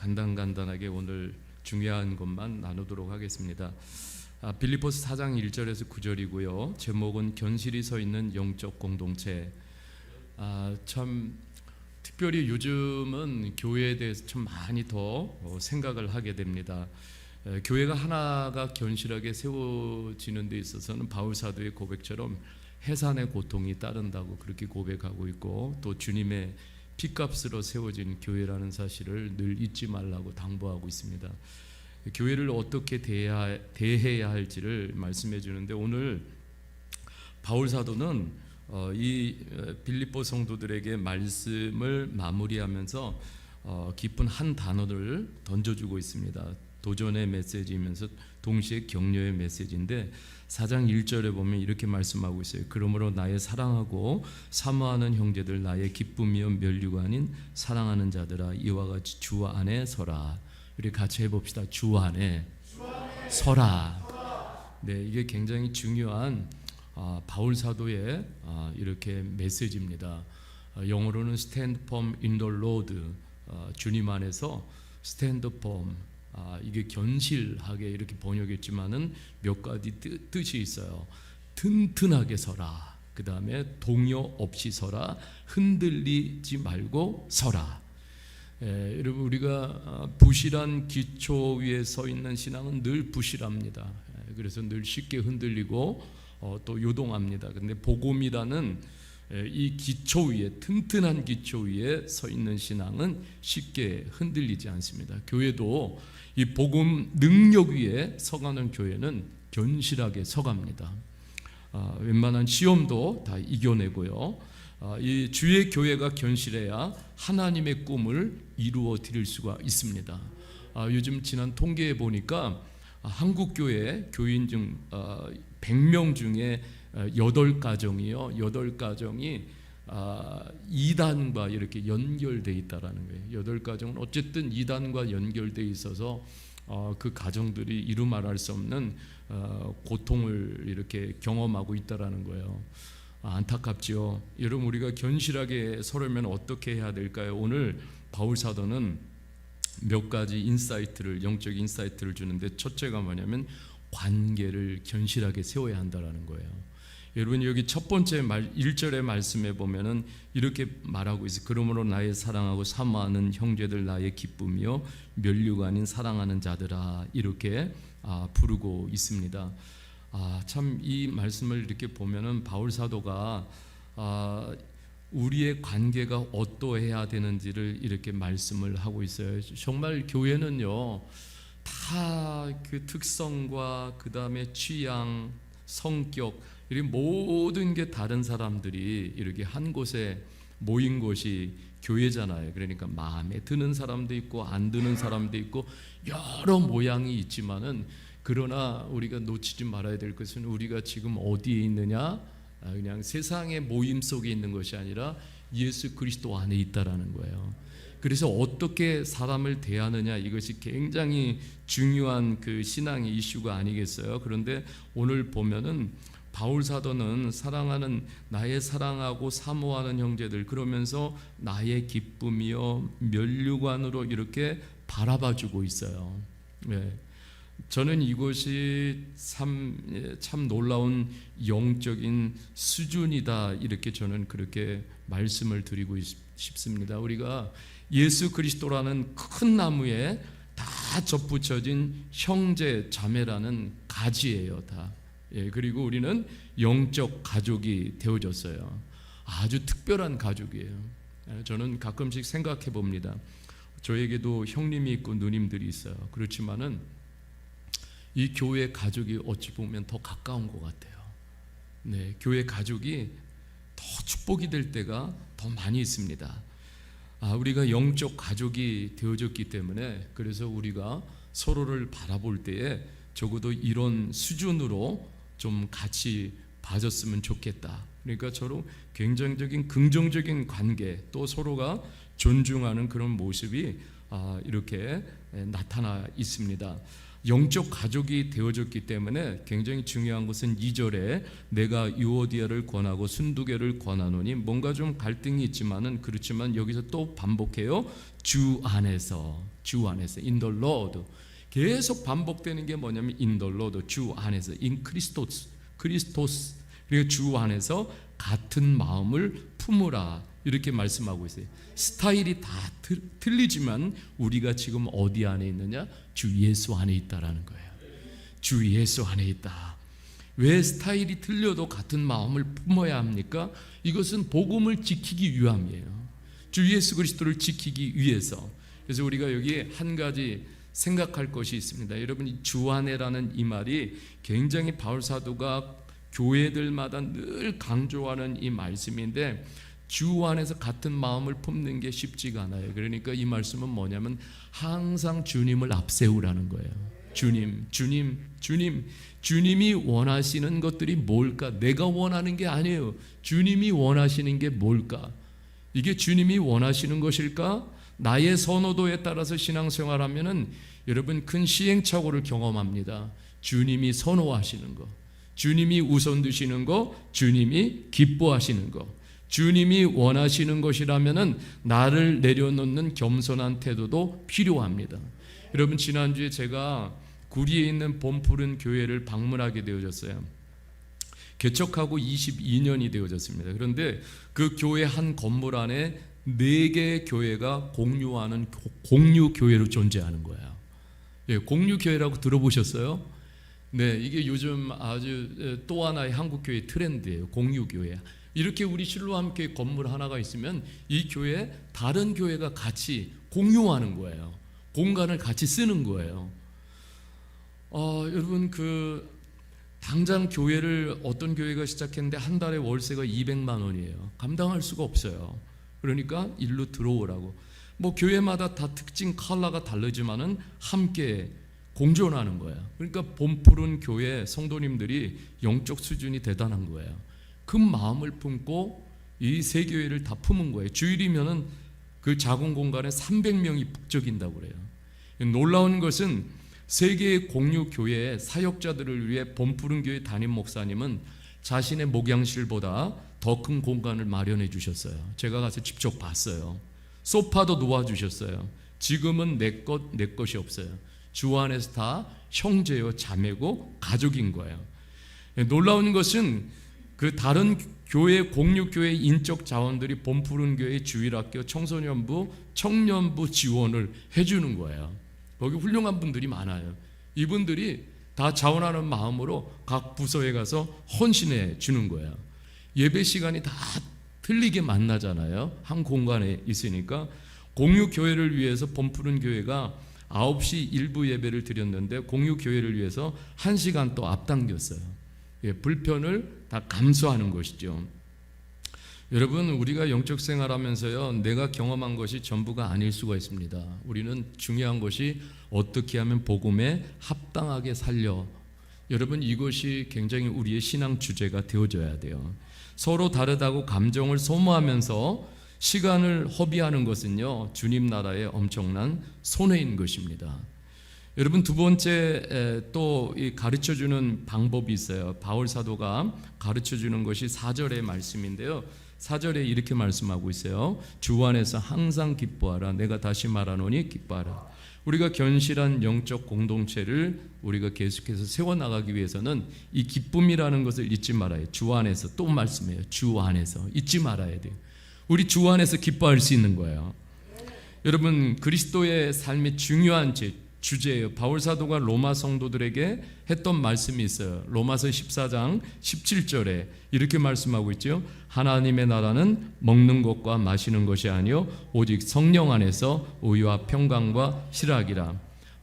간단간단하게 오늘 중요한 것만 나누도록 하겠습니다. 아, 빌리포스 4장 1절에서 9절이고요. 제목은 견실이 서 있는 영적 공동체. 아, 참 특별히 요즘은 교회에 대해서 참 많이 더 어, 생각을 하게 됩니다. 에, 교회가 하나가 견실하게 세워지는 데 있어서는 바울 사도의 고백처럼 해산의 고통이 따른다고 그렇게 고백하고 있고 또 주님의 피값으로 세워진 교회라는 사실을 늘 잊지 말라고 당부하고 있습니다. 교회를 어떻게 대해야, 대해야 할지를 말씀해 주는데 오늘 바울 사도는 어, 이 어, 빌립보 성도들에게 말씀을 마무리하면서 어, 깊은 한 단어를 던져주고 있습니다. 도전의 메시지이면서 동시에 격려의 메시지인데 4장 1절에 보면 이렇게 말씀하고 있어요. 그러므로 나의 사랑하고 사모하는 형제들 나의 기쁨이요 멸류가 아닌 사랑하는 자들아 이와 같이 주 안에 서라. 우리 같이 해봅시다. 주 안에 서라. 네, 이게 굉장히 중요한 아, 바울 사도의 아, 이렇게 메시지입니다. 아, 영어로는 stand firm in the Lord. 아, 주님 안에서 stand firm. 아, 이게 견실하게 이렇게 번역했지만은 몇 가지 뜻, 뜻이 있어요. 튼튼하게 서라. 그 다음에 동요 없이 서라. 흔들리지 말고 서라. 예, 여러분 우리가 아, 부실한 기초 위에 서 있는 신앙은 늘 부실합니다. 예, 그래서 늘 쉽게 흔들리고 어, 또 요동합니다. 근데 복음이라는 예, 이 기초 위에 튼튼한 기초 위에 서 있는 신앙은 쉽게 흔들리지 않습니다. 교회도 이 복음 능력 위에 서가는 교회는 견실하게 서갑니다. 아, 웬만한 시험도 다 이겨내고요. 아, 이 주의 교회가 견실해야 하나님의 꿈을 이루어 드릴 수가 있습니다. 아, 요즘 지난 통계에 보니까 아, 한국 교회 교인 중 아, 100명 중에 어, 8가정이요. 8가정이 아, 이단과 이렇게 연결돼 있다라는 거예요. 8가정은 어쨌든 이단과 연결돼 있어서 어, 그 가정들이 이루 말할 수 없는 어, 고통을 이렇게 경험하고 있다라는 거예요. 아, 안타깝지요. 여러분 우리가 견실하게 서려면 어떻게 해야 될까요? 오늘 바울 사도는 몇 가지 인사이트를 영적 인사이트를 주는데 첫째가 뭐냐면 관계를 견실하게 세워야 한다라는 거예요. 여러분 여기 첫 번째 말 1절의 말씀에 보면은 이렇게 말하고 있어요. 그러므로 나의 사랑하고 사모하는 형제들 나의 기쁨이요 멸류가 아닌 사랑하는 자들아 이렇게 아, 부르고 있습니다. 아, 참 이 말씀을 이렇게 보면은 바울 사도가 아, 우리의 관계가 어떠해야 되는지를 이렇게 말씀을 하고 있어요. 정말 교회는요 다 그 특성과 그 다음에 취향, 성격 이런 모든 게 다른 사람들이 이렇게 한 곳에 모인 곳이 교회잖아요. 그러니까 마음에 드는 사람도 있고 안 드는 사람도 있고 여러 모양이 있지만은 그러나 우리가 놓치지 말아야 될 것은 우리가 지금 어디에 있느냐? 아, 그냥 세상의 모임 속에 있는 것이 아니라 예수 그리스도 안에 있다라는 거예요. 그래서 어떻게 사람을 대하느냐 이것이 굉장히 중요한 그 신앙의 이슈가 아니겠어요. 그런데 오늘 보면은 바울 사도는 사랑하는 나의 사랑하고 사모하는 형제들 그러면서 나의 기쁨이요 면류관으로 이렇게 바라봐주고 있어요. 네. 저는 이것이 참, 예, 참 놀라운 영적인 수준이다 이렇게 저는 그렇게 말씀을 드리고 싶습니다. 우리가 예수 그리스도라는 큰 나무에 다 접붙여진 형제 자매라는 가지예요, 다. 예, 그리고 우리는 영적 가족이 되어졌어요. 아주 특별한 가족이에요. 예, 저는 가끔씩 생각해 봅니다. 저에게도 형님이 있고 누님들이 있어요. 그렇지만은 이 교회 가족이 어찌 보면 더 가까운 것 같아요. 네, 교회 가족이 더 축복이 될 때가 더 많이 있습니다. 아, 우리가 영적 가족이 되어졌기 때문에 그래서 우리가 서로를 바라볼 때에 적어도 이런 수준으로 좀 같이 봐줬으면 좋겠다. 그러니까 서로 굉장적인 긍정적인 관계 또 서로가 존중하는 그런 모습이 아, 이렇게 나타나 있습니다. 영적 가족이 되어졌기 때문에 굉장히 중요한 것은 2절에 내가 유오디아를 권하고 순두개를 권하노니 뭔가 좀 갈등이 있지만은 그렇지만 여기서 또 반복해요. 주 안에서 주 안에서 in the 계속 반복되는 게 뭐냐면 Lord 주 안에서 in Christos 크리스토스 그리고 주 안에서 같은 마음을 품으라 이렇게 말씀하고 있어요. 스타일이 다 틀- 틀리지만 우리가 지금 어디 안에 있느냐? 주 예수 안에 있다라는 거예요. 주 예수 안에 있다. 왜 스타일이 틀려도 같은 마음을 품어야 합니까? 이것은 복음을 지키기 위함이에요. 주 예수 그리스도를 지키기 위해서. 그래서 우리가 여기 한 가지 생각할 것이 있습니다. 여러분 이주 안에라는 이 말이 굉장히 바울 사도가 교회들마다 늘 강조하는 이 말씀인데 주 안에서 같은 마음을 품는 게 쉽지가 않아요. 그러니까 이 말씀은 뭐냐면 항상 주님을 앞세우라는 거예요. 주님, 주님, 주님, 주님이 원하시는 것들이 뭘까? 내가 원하는 게 아니에요. 주님이 원하시는 게 뭘까? 이게 주님이 원하시는 것일까? 나의 선호도에 따라서 신앙생활하면은 여러분 큰 시행착오를 경험합니다. 주님이 선호하시는 거, 주님이 우선 두시는 거, 주님이 기뻐하시는 거, 주님이 원하시는 것이라면은 나를 내려놓는 겸손한 태도도 필요합니다. 여러분 지난주에 제가 구리에 있는 봄푸른 교회를 방문하게 되어졌어요. 개척하고 22년이 되어졌습니다. 그런데 그 교회 한 건물 안에 네 개의 교회가 공유하는 고- 공유 교회로 존재하는 거예요. 예, 공유 교회라고 들어보셨어요? 네, 이게 요즘 아주 에, 또 하나의 한국 교회 트렌드예요. 공유 교회. 이렇게 우리 실로암 교회 건물 하나가 있으면 이 교회 다른 교회가 같이 공유하는 거예요. 공간을 같이 쓰는 거예요. 어, 여러분 그 당장 교회를 어떤 교회가 시작했는데 한 달에 월세가 200만 원이에요. 감당할 수가 없어요. 그러니까 일로 들어오라고. 뭐 교회마다 다 특징 컬러가 다르지만은 함께 공존하는 거예요. 그러니까 봄푸른 교회 성도님들이 영적 수준이 대단한 거예요. 그 마음을 품고 이 세 교회를 다 품은 거예요. 주일이면은 그 작은 공간에 300명이 북적인다고 그래요. 놀라운 것은 세계의 공유 교회의 사역자들을 위해 봄푸른 교회 담임 목사님은 자신의 목양실보다 더 큰 공간을 마련해 주셨어요. 제가 가서 직접 봤어요. 소파도 놓아 주셨어요. 지금은 내 것 내 것이 없어요. 주 안에서 다 형제요 자매고 가족인 거예요. 놀라운 것은 그 다른 교회 공유 교회 인적 자원들이 봄푸른 교회 주일학교 청소년부 청년부 지원을 해주는 거예요. 거기 훌륭한 분들이 많아요. 이분들이 다 자원하는 마음으로 각 부서에 가서 헌신해 주는 거예요. 예배 시간이 다 틀리게 만나잖아요. 한 공간에 있으니까 공유 교회를 위해서 봄푸른 교회가 9시 일부 예배를 드렸는데 공유 교회를 위해서 1시간 또 앞당겼어요. 예, 불편을 다 감수하는 것이죠. 여러분 우리가 영적 생활하면서요 내가 경험한 것이 전부가 아닐 수가 있습니다. 우리는 중요한 것이 어떻게 하면 복음에 합당하게 살려. 여러분 이것이 굉장히 우리의 신앙 주제가 되어져야 돼요. 서로 다르다고 감정을 소모하면서 시간을 허비하는 것은요 주님 나라의 엄청난 손해인 것입니다. 여러분 두 번째 또 가르쳐 주는 방법이 있어요. 바울 사도가 가르쳐 주는 것이 4절의 말씀인데요. 4절에 이렇게 말씀하고 있어요. 주 안에서 항상 기뻐하라. 내가 다시 말하노니 기뻐하라. 우리가 견실한 영적 공동체를 우리가 계속해서 세워 나가기 위해서는 이 기쁨이라는 것을 잊지 말아요. 주 안에서 또 말씀해요. 주 안에서 잊지 말아야 돼요. 우리 주 안에서 기뻐할 수 있는 거예요. 여러분 그리스도의 삶의 중요한 제 주제예요. 바울 사도가 로마 성도들에게 했던 말씀이 있어요. 로마서 14장 17절에 이렇게 말씀하고 있죠. 하나님의 나라는 먹는 것과 마시는 것이 아니요 오직 성령 안에서 우유와 평강과 희락이라.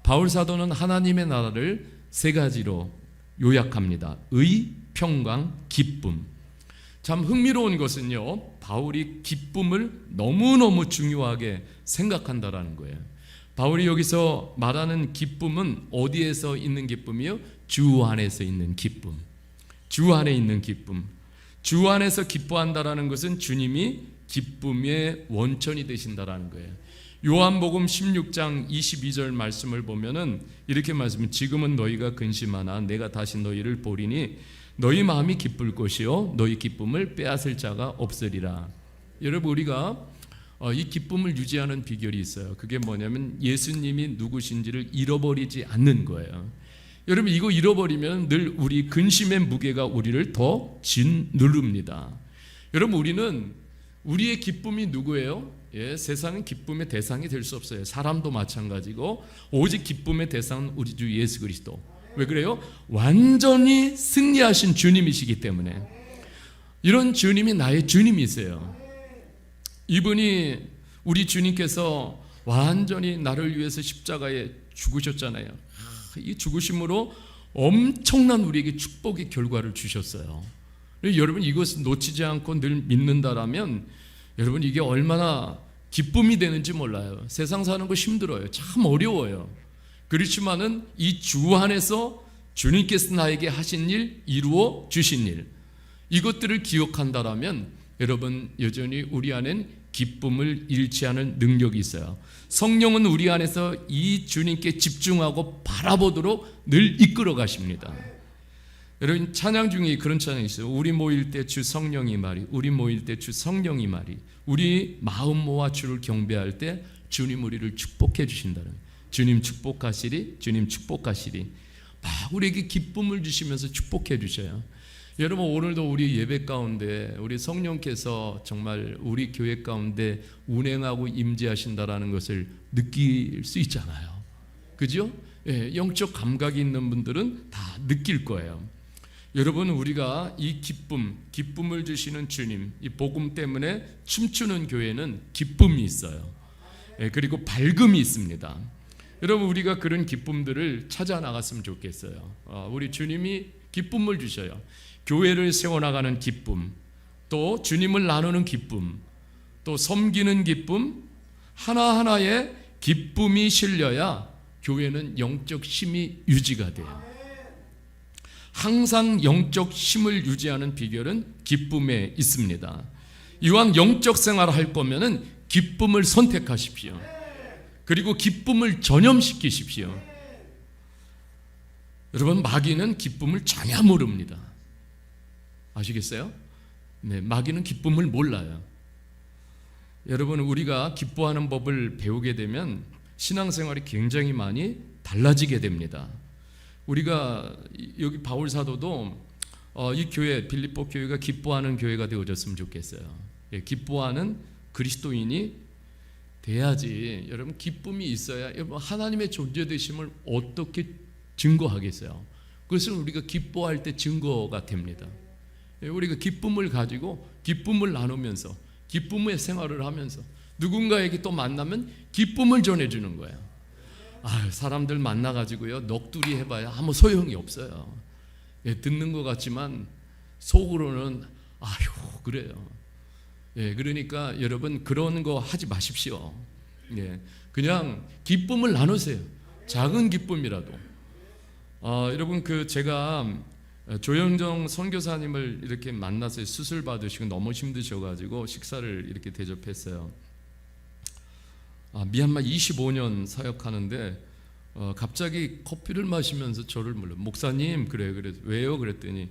바울 사도는 하나님의 나라를 세 가지로 요약합니다. 의, 평강, 기쁨. 참 흥미로운 것은요. 바울이 기쁨을 너무너무 중요하게 생각한다라는 거예요. 바울이 여기서 말하는 기쁨은 어디에서 있는 기쁨이요? 주 안에서 있는 기쁨. 주 안에 있는 기쁨. 주 안에서 기뻐한다라는 것은 주님이 기쁨의 원천이 되신다라는 거예요. 요한복음 16장 22절 말씀을 보면은 이렇게 말씀은 지금은 너희가 근심하나 내가 다시 너희를 보리니 너희 마음이 기쁠 것이요 너희 기쁨을 빼앗을 자가 없으리라. 여러분 우리가 어, 이 기쁨을 유지하는 비결이 있어요. 그게 뭐냐면 예수님이 누구신지를 잃어버리지 않는 거예요. 여러분 이거 잃어버리면 늘 우리 근심의 무게가 우리를 더 짓누릅니다. 여러분 우리는 우리의 기쁨이 누구예요? 예, 세상은 기쁨의 대상이 될 수 없어요. 사람도 마찬가지고 오직 기쁨의 대상은 우리 주 예수 그리스도. 왜 그래요? 완전히 승리하신 주님이시기 때문에 이런 주님이 나의 주님이세요. 이분이 우리 주님께서 완전히 나를 위해서 십자가에 죽으셨잖아요. 이 죽으심으로 엄청난 우리에게 축복의 결과를 주셨어요. 여러분 이것을 놓치지 않고 늘 믿는다라면 여러분 이게 얼마나 기쁨이 되는지 몰라요. 세상 사는 거 힘들어요. 참 어려워요. 그렇지만은 이 주 안에서 주님께서 나에게 하신 일, 이루어 주신 일, 이것들을 기억한다라면 여러분 여전히 우리 안엔 기쁨을 잃지 않을 능력이 있어요. 성령은 우리 안에서 이 주님께 집중하고 바라보도록 늘 이끌어 가십니다. 여러분 찬양 중에 그런 찬양이 있어요. 우리 모일 때 주 성령이 말이, 우리 모일 때 주 성령이 말이, 우리 마음 모아 주를 경배할 때 주님 우리를 축복해 주신다는. 주님 축복하시리, 주님 축복하시리. 막 우리에게 기쁨을 주시면서 축복해 주셔요. 여러분 오늘도 우리 예배 가운데 우리 성령께서 정말 우리 교회 가운데 운행하고 임재하신다라는 것을 느낄 수 있잖아요. 그죠? 예, 영적 감각이 있는 분들은 다 느낄 거예요. 여러분 우리가 이 기쁨, 기쁨을 주시는 주님, 이 복음 때문에 춤추는 교회는 기쁨이 있어요. 예, 그리고 밝음이 있습니다. 여러분 우리가 그런 기쁨들을 찾아 나갔으면 좋겠어요. 어, 우리 주님이 기쁨을 주셔요. 교회를 세워나가는 기쁨, 또 주님을 나누는 기쁨, 또 섬기는 기쁨, 하나하나의 기쁨이 실려야 교회는 영적 힘이 유지가 돼요. 항상 영적 힘을 유지하는 비결은 기쁨에 있습니다. 이왕 영적 생활을 할 거면은 기쁨을 선택하십시오. 그리고 기쁨을 전염시키십시오. 여러분 마귀는 기쁨을 전혀 모릅니다. 아시겠어요? 네, 마귀는 기쁨을 몰라요. 여러분 우리가 기뻐하는 법을 배우게 되면 신앙생활이 굉장히 많이 달라지게 됩니다. 우리가 여기 바울 사도도 어, 이 교회 빌립보 교회가 기뻐하는 교회가 되어졌으면 좋겠어요. 예, 기뻐하는 그리스도인이 돼야지. 여러분 기쁨이 있어야 여러분 하나님의 존재 되심을 어떻게 증거하겠어요? 그것은 우리가 기뻐할 때 증거가 됩니다. 예, 우리가 기쁨을 가지고 기쁨을 나누면서 기쁨의 생활을 하면서 누군가에게 또 만나면 기쁨을 전해주는 거예요. 아, 사람들 만나가지고요 넋두리 해봐야 아무 소용이 없어요. 예, 듣는 것 같지만 속으로는 아휴 그래요. 예, 그러니까 여러분 그런 거 하지 마십시오. 예, 그냥 기쁨을 나누세요. 작은 기쁨이라도. 아, 여러분 그 제가 조영정 선교사님을 이렇게 만나서 수술 받으시고 너무 힘드셔가지고 식사를 이렇게 대접했어요. 아, 미얀마 25년 사역하는데 어, 갑자기 커피를 마시면서 저를 물러 목사님 그래 그래. 왜요? 그랬더니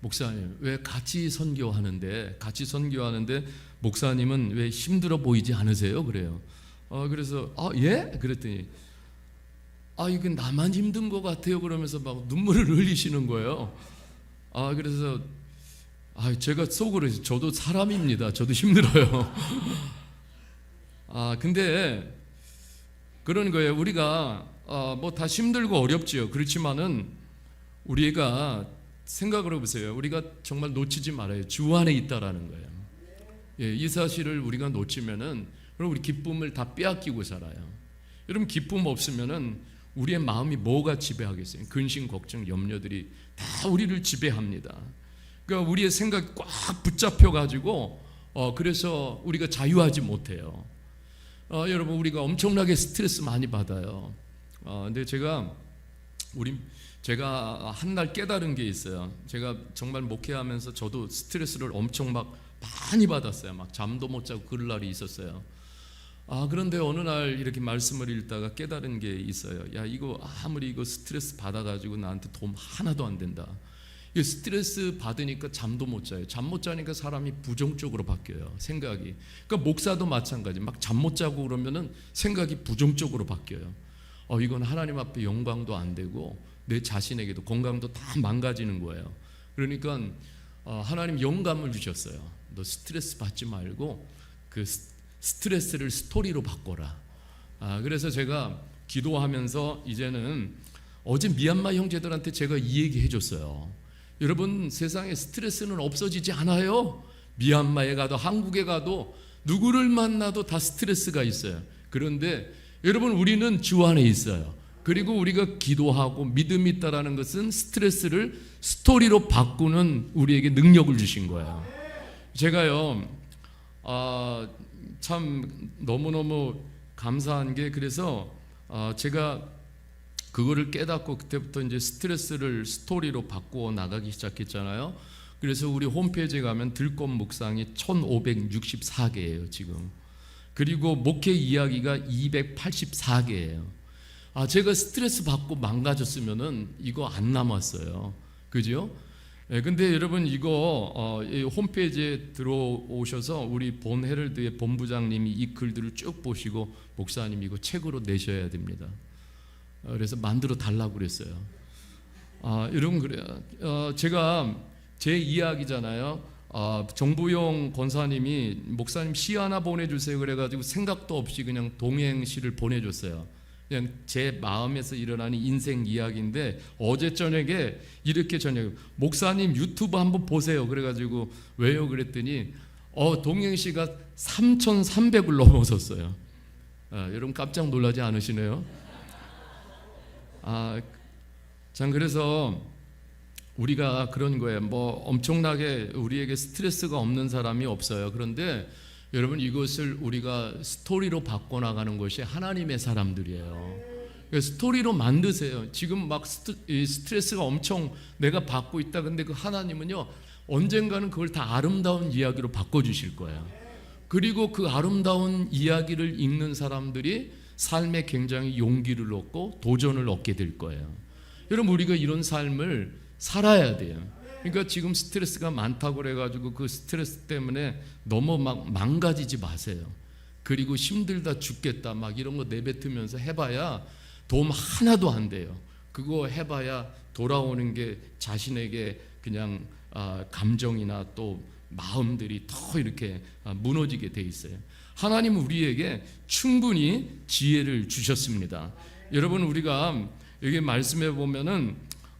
목사님 왜 같이 선교하는데 같이 선교하는데 목사님은 왜 힘들어 보이지 않으세요? 그래요. 어, 그래서 아 예? 그랬더니 아 이건 나만 힘든 것 같아요 그러면서 막 눈물을 흘리시는 거예요. 아 그래서 아 제가 속으로 저도 사람입니다. 저도 힘들어요. 아 근데 그런 거예요. 우리가 어, 뭐다 힘들고 어렵지요. 그렇지만은 우리가 생각을 해보세요. 우리가 정말 놓치지 말아요. 주 안에 있다라는 거예요. 예, 이 사실을 우리가 놓치면은 그럼 우리 기쁨을 다 빼앗기고 살아요. 여러분 기쁨 없으면은 우리의 마음이 뭐가 지배하겠어요? 근심, 걱정, 염려들이 다 우리를 지배합니다. 그러니까 우리의 생각이 꽉 붙잡혀 가지고 어, 그래서 우리가 자유하지 못해요. 어, 여러분 우리가 엄청나게 스트레스 많이 받아요. 어, 근데 제가 우리 제가 한 날 깨달은 게 있어요. 제가 정말 목회하면서 저도 스트레스를 엄청 막 많이 받았어요. 막 잠도 못 자고 그럴 날이 있었어요. 아 그런데 어느 날 이렇게 말씀을 읽다가 깨달은 게 있어요. 야 이거 아무리 이거 스트레스 받아가지고 나한테 도움 하나도 안 된다. 이 스트레스 받으니까 잠도 못 자요. 잠 못 자니까 사람이 부정적으로 바뀌어요. 생각이. 그러니까 목사도 마찬가지. 막 잠 못 자고 그러면은 생각이 부정적으로 바뀌어요. 어 이건 하나님 앞에 영광도 안 되고 내 자신에게도 건강도 다 망가지는 거예요. 그러니까 어, 하나님 영감을 주셨어요. 너 스트레스 받지 말고 그 스- 스트레스를 스토리로 바꿔라. 아, 그래서 제가 기도하면서 이제는 어제 미얀마 형제들한테 제가 이 얘기 해줬어요. 여러분 세상에 스트레스는 없어지지 않아요. 미얀마에 가도 한국에 가도 누구를 만나도 다 스트레스가 있어요. 그런데 여러분 우리는 주 안에 있어요. 그리고 우리가 기도하고 믿음이 있다라는 것은 스트레스를 스토리로 바꾸는 우리에게 능력을 주신 거예요. 제가요, 아, 참 너무너무 감사한 게 그래서 아, 제가 그거를 깨닫고 그때부터 이제 스트레스를 스토리로 바꾸어 나가기 시작했잖아요. 그래서 우리 홈페이지에 가면 들꽃 묵상이 1564개예요, 지금. 그리고 목회 이야기가 284개예요. 아, 제가 스트레스 받고 망가졌으면은 이거 안 남았어요. 그죠? 예, 근데 여러분 이거 어, 이 홈페이지에 들어오셔서 우리 본 헤럴드의 본부장님이 이 글들을 쭉 보시고 목사님 이거 책으로 내셔야 됩니다. 어, 그래서 만들어 달라고 그랬어요. 아, 여러분 그래요. 어, 제가 제 이야기잖아요. 아, 정부용 권사님이 목사님 시 하나 보내주세요 그래가지고 생각도 없이 그냥 동행시를 보내줬어요. 그냥 제 마음에서 일어나는 인생 이야기인데 어제 저녁에 이렇게 저녁 목사님 유튜브 한번 보세요 그래가지고 왜요 그랬더니 어 동행시가 3,300을 넘어섰어요. 아, 여러분 깜짝 놀라지 않으시네요? 아, 참 그래서 우리가 그런 거예요. 뭐 엄청나게 우리에게 스트레스가 없는 사람이 없어요. 그런데 여러분 이것을 우리가 스토리로 바꿔 나가는 것이 하나님의 사람들이에요. 그러니까 스토리로 만드세요. 지금 막 스트레스가 엄청 내가 받고 있다. 근데 그 하나님은요 언젠가는 그걸 다 아름다운 이야기로 바꿔 주실 거예요. 그리고 그 아름다운 이야기를 읽는 사람들이 삶에 굉장히 용기를 얻고 도전을 얻게 될 거예요. 여러분 우리가 이런 삶을 살아야 돼요. 그러니까 지금 스트레스가 많다고 그래가지고 그 스트레스 때문에 너무 막 망가지지 마세요. 그리고 힘들다 죽겠다 막 이런 거 내뱉으면서 해봐야 도움 하나도 안 돼요. 그거 해봐야 돌아오는 게 자신에게 그냥 아, 감정이나 또 마음들이 더 이렇게 아, 무너지게 돼 있어요. 하나님은 우리에게 충분히 지혜를 주셨습니다. 여러분 우리가 여기 말씀해 보면은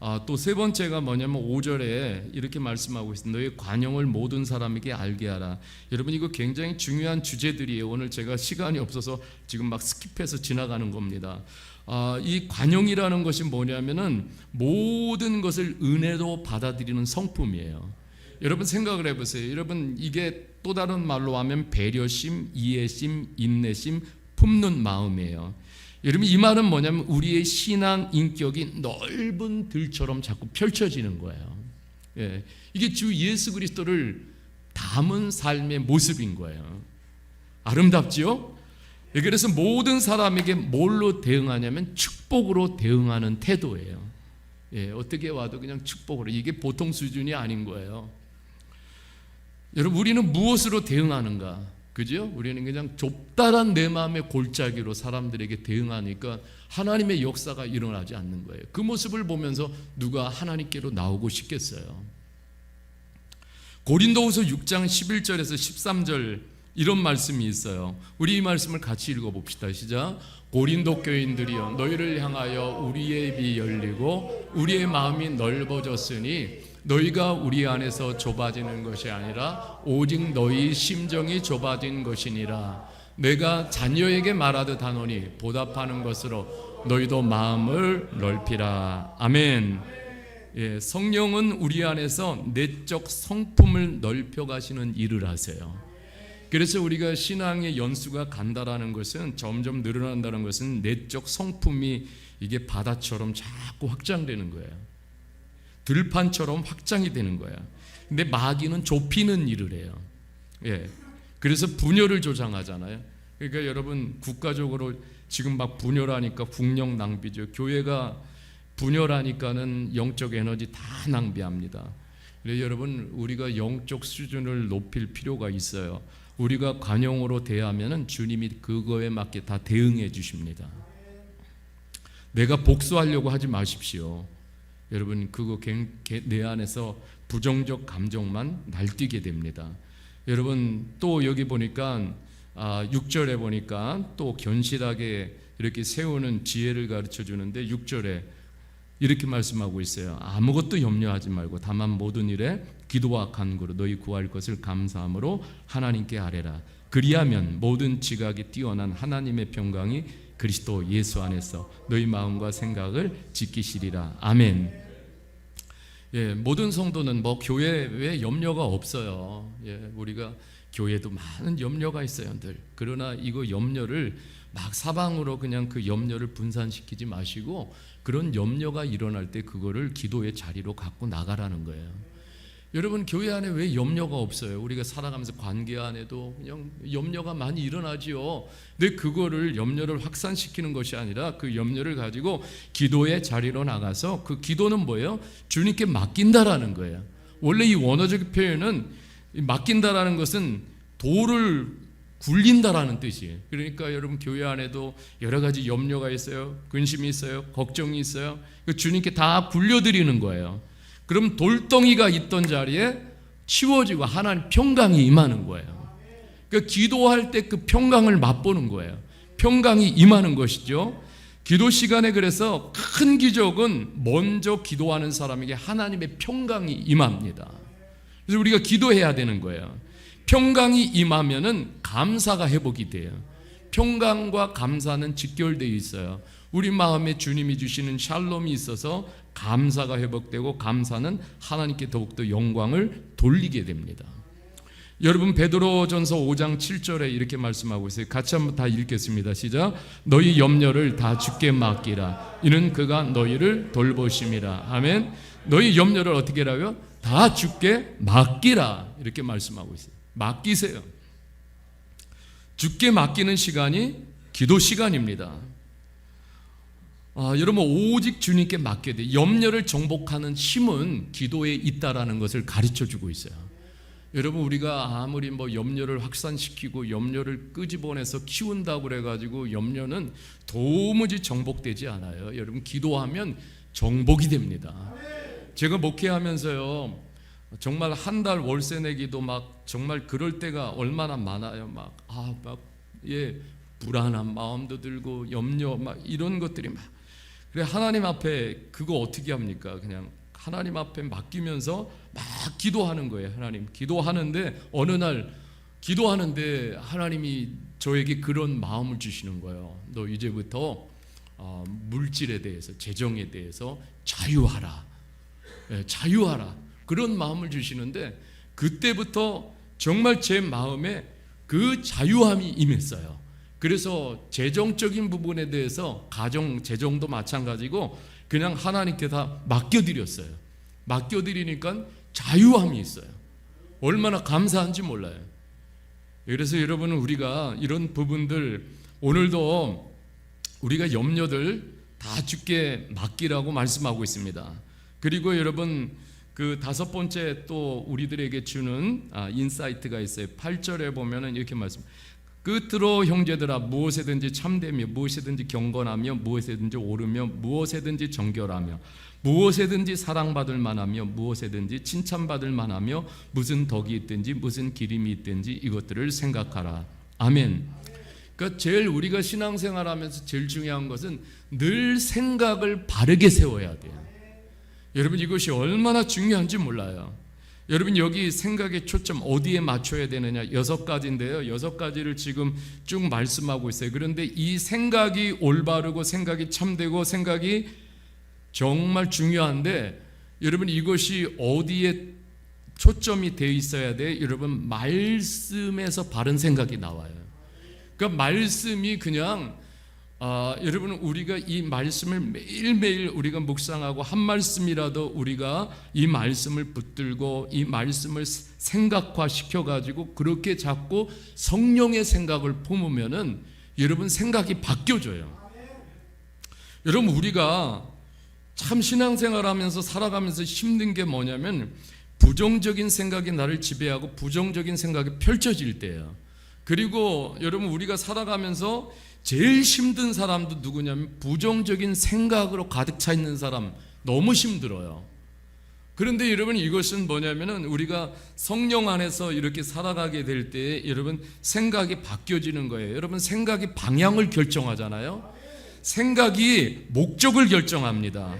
아, 또 세 번째가 뭐냐면 5절에 이렇게 말씀하고 있습니다. 너의 관용을 모든 사람에게 알게 하라. 여러분 이거 굉장히 중요한 주제들이에요. 오늘 제가 시간이 없어서 지금 막 스킵해서 지나가는 겁니다. 아, 이 관용이라는 것이 뭐냐면은 모든 것을 은혜로 받아들이는 성품이에요. 여러분 생각을 해보세요. 여러분 이게 또 다른 말로 하면 배려심, 이해심, 인내심, 품는 마음이에요. 여러분 이 말은 뭐냐면 우리의 신앙 인격이 넓은 들처럼 자꾸 펼쳐지는 거예요. 예, 이게 주 예수 그리스도를 담은 삶의 모습인 거예요. 아름답지요? 예, 그래서 모든 사람에게 뭘로 대응하냐면 축복으로 대응하는 태도예요. 예, 어떻게 와도 그냥 축복으로 이게 보통 수준이 아닌 거예요. 여러분 우리는 무엇으로 대응하는가? 그죠? 우리는 그냥 좁다란 내 마음의 골짜기로 사람들에게 대응하니까 하나님의 역사가 일어나지 않는 거예요. 그 모습을 보면서 누가 하나님께로 나오고 싶겠어요. 고린도후서 6장 11절에서 13절 이런 말씀이 있어요. 우리 이 말씀을 같이 읽어 봅시다. 시작. 고린도 교인들이여 너희를 향하여 우리의 입이 열리고 우리의 마음이 넓어졌으니 너희가 우리 안에서 좁아지는 것이 아니라 오직 너희 심정이 좁아진 것이니라. 내가 자녀에게 말하듯 하노니 보답하는 것으로 너희도 마음을 넓히라. 아멘. 예, 성령은 우리 안에서 내적 성품을 넓혀 가시는 일을 하세요. 그래서 우리가 신앙의 연수가 간다라는 것은 점점 늘어난다는 것은 내적 성품이 이게 바다처럼 자꾸 확장되는 거예요. 들판처럼 확장이 되는 거야. 근데 마귀는 좁히는 일을 해요. 예. 그래서 분열을 조장하잖아요. 그러니까 여러분 국가적으로 지금 막 분열하니까 국력 낭비죠. 교회가 분열하니까는 영적 에너지 다 낭비합니다. 그래서 여러분 우리가 영적 수준을 높일 필요가 있어요. 우리가 관용으로 대하면은 주님이 그거에 맞게 다 대응해 주십니다. 내가 복수하려고 하지 마십시오. 여러분 그거 내 안에서 부정적 감정만 날뛰게 됩니다. 여러분 또 여기 보니까 아, 6절에 보니까 또 견실하게 이렇게 세우는 지혜를 가르쳐 주는데 6절에 이렇게 말씀하고 있어요. 아무것도 염려하지 말고 다만 모든 일에 기도와 간구로 너희 구할 것을 감사함으로 하나님께 아뢰라. 그리하면 모든 지각이 뛰어난 하나님의 평강이 그리스도 예수 안에서 너희 마음과 생각을 지키시리라. 아멘. 예, 모든 성도는 뭐 교회에 염려가 없어요. 예, 우리가 교회도 많은 염려가 있어요, 늘. 그러나 이거 염려를 막 사방으로 그냥 그 염려를 분산시키지 마시고 그런 염려가 일어날 때 그거를 기도의 자리로 갖고 나가라는 거예요. 여러분 교회 안에 왜 염려가 없어요? 우리가 살아가면서 관계 안에도 그냥 염려가 많이 일어나지요. 근데 그거를 염려를 확산시키는 것이 아니라 그 염려를 가지고 기도의 자리로 나가서 그 기도는 뭐예요? 주님께 맡긴다라는 거예요. 원래 이 원어적 표현은 이 맡긴다라는 것은 돌을 굴린다라는 뜻이에요. 그러니까 여러분 교회 안에도 여러 가지 염려가 있어요. 근심이 있어요. 걱정이 있어요. 그 주님께 다 굴려드리는 거예요. 그럼 돌덩이가 있던 자리에 치워지고 하나님 평강이 임하는 거예요. 그 기도할 때 그 평강을 맛보는 거예요. 평강이 임하는 것이죠. 기도 시간에 그래서 큰 기적은 먼저 기도하는 사람에게 하나님의 평강이 임합니다. 그래서 우리가 기도해야 되는 거예요. 평강이 임하면은 감사가 회복이 돼요. 평강과 감사는 직결되어 있어요. 우리 마음에 주님이 주시는 샬롬이 있어서 감사가 회복되고 감사는 하나님께 더욱더 영광을 돌리게 됩니다. 여러분 베드로전서 5장 7절에 이렇게 말씀하고 있어요. 같이 한번 다 읽겠습니다. 시작. 너희 염려를 다 주께 맡기라. 이는 그가 너희를 돌보심이라. 아멘. 너희 염려를 어떻게 하라고요? 다 주께 맡기라. 이렇게 말씀하고 있어요. 맡기세요. 주께 맡기는 시간이 기도 시간입니다. 아, 여러분 오직 주님께 맡겨야 돼. 염려를 정복하는 힘은 기도에 있다라는 것을 가르쳐 주고 있어요. 여러분 우리가 아무리 뭐 염려를 확산시키고 염려를 끄집어내서 키운다고 그래 가지고 염려는 도무지 정복되지 않아요. 여러분 기도하면 정복이 됩니다. 제가 목회하면서요. 정말 한 달 월세 내기도 막 정말 그럴 때가 얼마나 많아요. 막 아막예 불안한 마음도 들고 염려 막 이런 것들이 막 그래 하나님 앞에 그거 어떻게 합니까? 그냥 하나님 앞에 맡기면서 막 기도하는 거예요. 하나님 기도하는데 어느 날 기도하는데 하나님이 저에게 그런 마음을 주시는 거예요. 너 이제부터 어, 물질에 대해서 재정에 대해서 자유하라. 예, 자유하라. 그런 마음을 주시는데 그때부터 정말 제 마음에 그 자유함이 임했어요. 그래서 재정적인 부분에 대해서 가정 재정도 마찬가지고 그냥 하나님께 다 맡겨드렸어요. 맡겨드리니까 자유함이 있어요. 얼마나 감사한지 몰라요. 그래서 여러분은 우리가 이런 부분들 오늘도 우리가 염려들 다 주께 맡기라고 말씀하고 있습니다. 그리고 여러분 그 다섯 번째 또 우리들에게 주는 아, 인사이트가 있어요. 8절에 보면은 이렇게 말씀. 끝으로 형제들아 무엇에든지 참되며 무엇에든지 경건하며 무엇에든지 옳으며 무엇에든지 정결하며 무엇에든지 사랑받을 만하며 무엇에든지 칭찬받을 만하며 무슨 덕이 있든지 무슨 기림이 있든지 이것들을 생각하라. 아멘. 그러니까 제일 우리가 신앙생활하면서 제일 중요한 것은 늘 생각을 바르게 세워야 돼요. 여러분 이것이 얼마나 중요한지 몰라요. 여러분 여기 생각의 초점 어디에 맞춰야 되느냐 여섯 가지인데요. 여섯 가지를 지금 쭉 말씀하고 있어요. 그런데 이 생각이 올바르고 생각이 참되고 생각이 정말 중요한데 여러분 이것이 어디에 초점이 되어 있어야 돼? 여러분 말씀에서 바른 생각이 나와요. 그러니까 말씀이 그냥 아, 여러분 우리가 이 말씀을 매일매일 우리가 묵상하고 한 말씀이라도 우리가 이 말씀을 붙들고 이 말씀을 생각화 시켜 가지고 그렇게 자꾸 성령의 생각을 품으면은 여러분 생각이 바뀌어져요. 여러분 우리가 참 신앙생활하면서 살아가면서 힘든 게 뭐냐면 부정적인 생각이 나를 지배하고 부정적인 생각이 펼쳐질 때예요. 그리고 여러분 우리가 살아가면서 제일 힘든 사람도 누구냐면 부정적인 생각으로 가득 차 있는 사람 너무 힘들어요. 그런데 여러분 이것은 뭐냐면은 우리가 성령 안에서 이렇게 살아가게 될 때 여러분 생각이 바뀌어지는 거예요. 여러분 생각이 방향을 결정하잖아요. 생각이 목적을 결정합니다.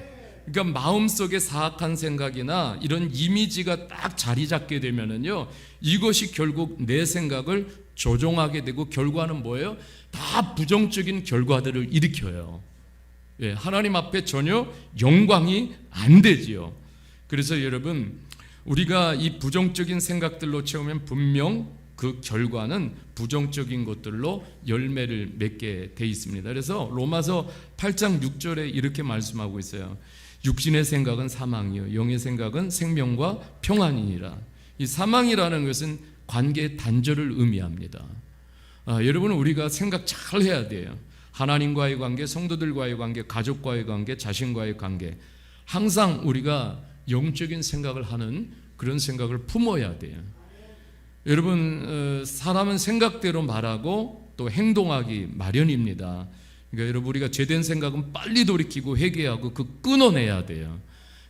그러니까 마음속에 사악한 생각이나 이런 이미지가 딱 자리 잡게 되면은요. 이것이 결국 내 생각을 조종하게 되고 결과는 뭐예요? 다 부정적인 결과들을 일으켜요. 예, 하나님 앞에 전혀 영광이 안 되지요. 그래서 여러분 우리가 이 부정적인 생각들로 채우면 분명 그 결과는 부정적인 것들로 열매를 맺게 돼 있습니다. 그래서 로마서 8장 6절에 이렇게 말씀하고 있어요. 육신의 생각은 사망이요 영의 생각은 생명과 평안이니라. 이 사망이라는 것은 관계의 단절을 의미합니다. 아, 여러분 우리가 생각 잘 해야 돼요. 하나님과의 관계, 성도들과의 관계, 가족과의 관계, 자신과의 관계. 항상 우리가 영적인 생각을 하는 그런 생각을 품어야 돼요. 여러분 어, 사람은 생각대로 말하고 또 행동하기 마련입니다. 그러니까 여러분 우리가 죄된 생각은 빨리 돌이키고 회개하고 그 끊어내야 돼요.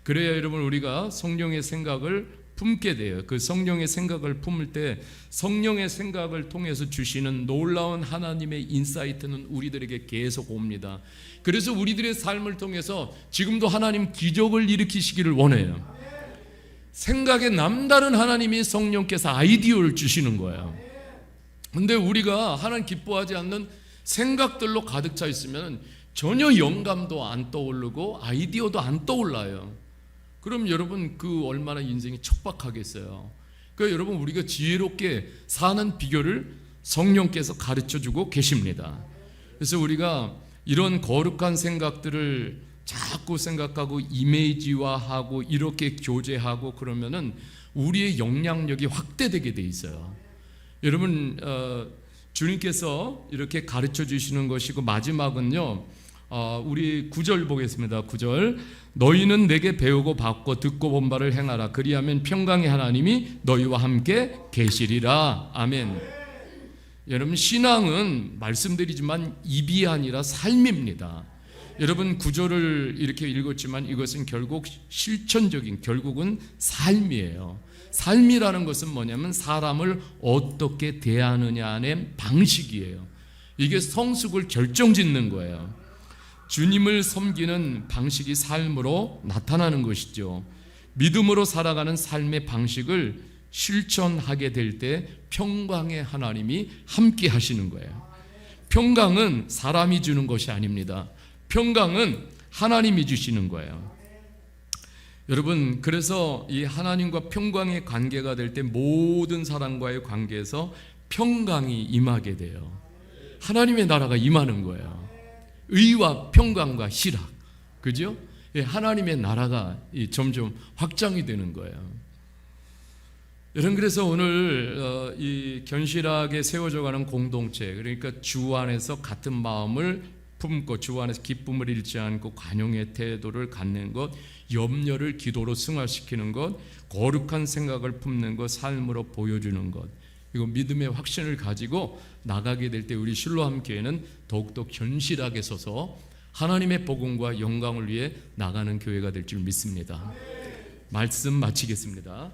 그래야 여러분 우리가 성령의 생각을 품게 돼요. 그 성령의 생각을 품을 때 성령의 생각을 통해서 주시는 놀라운 하나님의 인사이트는 우리들에게 계속 옵니다. 그래서 우리들의 삶을 통해서 지금도 하나님 기적을 일으키시기를 원해요. 생각에 남다른 하나님이 성령께서 아이디어를 주시는 거예요. 근데 우리가 하나님 기뻐하지 않는 생각들로 가득 차 있으면 전혀 영감도 안 떠오르고 아이디어도 안 떠올라요. 그럼 여러분 그 얼마나 인생이 척박하겠어요. 그러니까 여러분 우리가 지혜롭게 사는 비결을 성령께서 가르쳐 주고 계십니다. 그래서 우리가 이런 거룩한 생각들을 자꾸 생각하고 이미지화하고 이렇게 교제하고 그러면은 우리의 영향력이 확대되게 돼 있어요. 여러분 어, 주님께서 이렇게 가르쳐 주시는 것이고 마지막은요. 어, 우리 구절 보겠습니다. 구절 너희는 내게 배우고 받고 듣고 본 바를 행하라. 그리하면 평강의 하나님이 너희와 함께 계시리라. 아멘. 여러분 신앙은 말씀드리지만 입이 아니라 삶입니다. 여러분 구절을 이렇게 읽었지만 이것은 결국 실천적인 결국은 삶이에요. 삶이라는 것은 뭐냐면 사람을 어떻게 대하느냐의 방식이에요. 이게 성숙을 결정짓는 거예요. 주님을 섬기는 방식이 삶으로 나타나는 것이죠. 믿음으로 살아가는 삶의 방식을 실천하게 될 때 평강의 하나님이 함께 하시는 거예요. 평강은 사람이 주는 것이 아닙니다. 평강은 하나님이 주시는 거예요. 여러분, 그래서 이 하나님과 평강의 관계가 될 때 모든 사람과의 관계에서 평강이 임하게 돼요. 하나님의 나라가 임하는 거예요. 의와 평강과 희락. 그죠? 예, 하나님의 나라가 점점 확장이 되는 거예요. 여러분 그래서 오늘 어, 이 견실하게 세워져 가는 공동체 그러니까 주 안에서 같은 마음을 품고 주 안에서 기쁨을 잃지 않고 관용의 태도를 갖는 것, 염려를 기도로 승화시키는 것, 거룩한 생각을 품는 것, 삶으로 보여주는 것. 이거 믿음의 확신을 가지고 나가게 될 때 우리 실로함 교회는 더욱더 견실하게 서서 하나님의 복음과 영광을 위해 나가는 교회가 될 줄 믿습니다. 말씀 마치겠습니다.